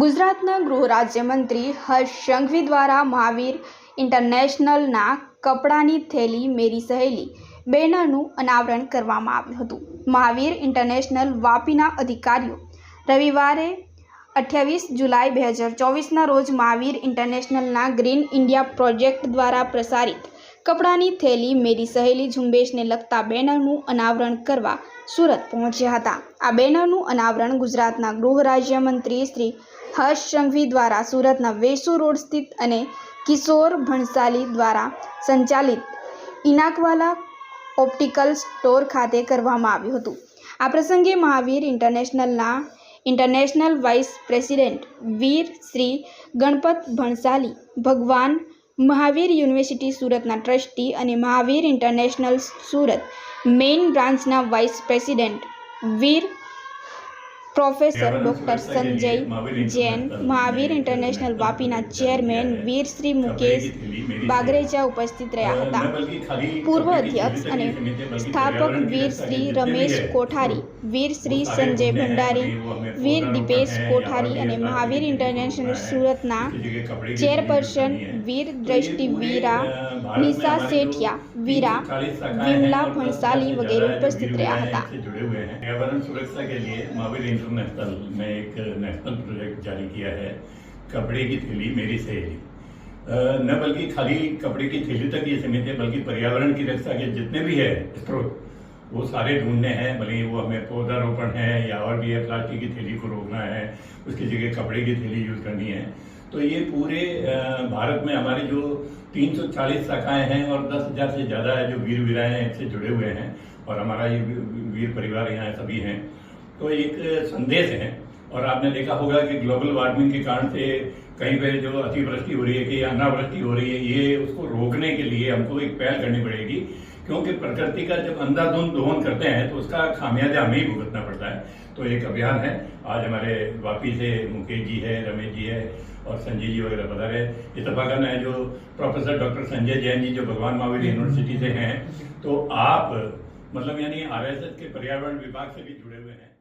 ગુજરાતના ગૃહ રાજ્યમંત્રી હર્ષ સંઘવી દ્વારા મહાવીર ઇન્ટરનેશનલના કપડાની થેલી મેરી સહેલી બેનરનું અનાવરણ કરવામાં આવ્યું હતું મહાવીર ઇન્ટરનેશનલ વાપીના અધિકારીઓ રવિવારે અઠ્યાવીસ જુલાઈ બે હજાર ચોવીસના રોજ મહાવીર ઇન્ટરનેશનલના ગ્રીન ઇન્ડિયા પ્રોજેક્ટ દ્વારા પ્રસારિત કપડાની થેલી મેરી સહેલી ઝુંબેશને લગતા બેનરનું અનાવરણ કરવા સુરત પહોંચ્યા હતા આ બેનરનું અનાવરણ ગુજરાતના ગૃહ રાજ્યમંત્રી શ્રી હર્ષ સંઘવી દ્વારા સુરતના વેસુ રોડ સ્થિત અને કિશોર ભણસાલી દ્વારા સંચાલિત ઇનાકવાલા ઓપ્ટિકલ સ્ટોર ખાતે કરવામાં આવ્યું હતું આ પ્રસંગે મહાવીર ઇન્ટરનેશનલના international vice president Vir Shri Ganpat Bhansali Bhagwan Mahavir university સુરતના ટ્રસ્ટી અને મહાવીર ઇન્ટરનેશનલ સુરત મેઇન બ્રાન્ચના vice president Vir professor doctor Sanjay Jain Mahavir international વાપીના ચેરમેન વીર શ્રી મુકેશ બાગરેચા ઉપસ્થિત રહ્યા હતા પૂર્વ અધ્યક્ષ અને સ્થાપક વીર શ્રી રમેશ કોઠારી વીર શ્રી સંજય ભંડારી વીર દીપેશ કોઠારી અને મહાવીર ઇન્ટરનેશનલ સુરતના ચેરપર્સન વીર દ્રષ્ટિ વીરા નિશા સેઠિયા વીરા વિમલા ભણસાલી વગેરે ઉપસ્થિત રહ્યા હતા पर्यावरण सुरक्षा के लिए महावीर इंटरनेशनल में एक नेशनल प्रोजेक्ट जारी किया न बल्कि खाली कपड़े की थैली तक ये सीमित है बल्कि पर्यावरण की रक्षा के जितने भी है स्रोत वो सारे ढूंढने हैं भले वो हमें पौधारोपण है या और भी है प्लास्टिक की थैली को रोकना है उसकी जगह कपड़े की थैली यूज करनी है तो ये पूरे भारत में हमारे जो 340 शाखाएं हैं और 10,000 से ज़्यादा है जो वीर वीराएं हैं इससे जुड़े हुए हैं और हमारा ये वीर परिवार यहाँ सभी हैं तो एक संदेश है और आपने देखा होगा कि ग्लोबल वार्मिंग के कारण से कहीं पे जो अतिवृष्टि हो रही है कि अनावृष्टि हो रही है ये उसको रोकने के लिए हमको एक पहल करनी पड़ेगी क्योंकि प्रकृति का जब अंधाधुंध दोहन करते हैं तो उसका खामियाजा हमें ही भुगतना पड़ता है तो एक अभियान है आज हमारे वापी से मुकेश जी है रमेश जी है और संजय जी वगैरह बता रहे करना है जो प्रोफेसर डॉक्टर संजय जैन जी जो भगवान महावीर यूनिवर्सिटी से हैं तो आप मतलब यानी आर के पर्यावरण विभाग से भी जुड़े हुए हैं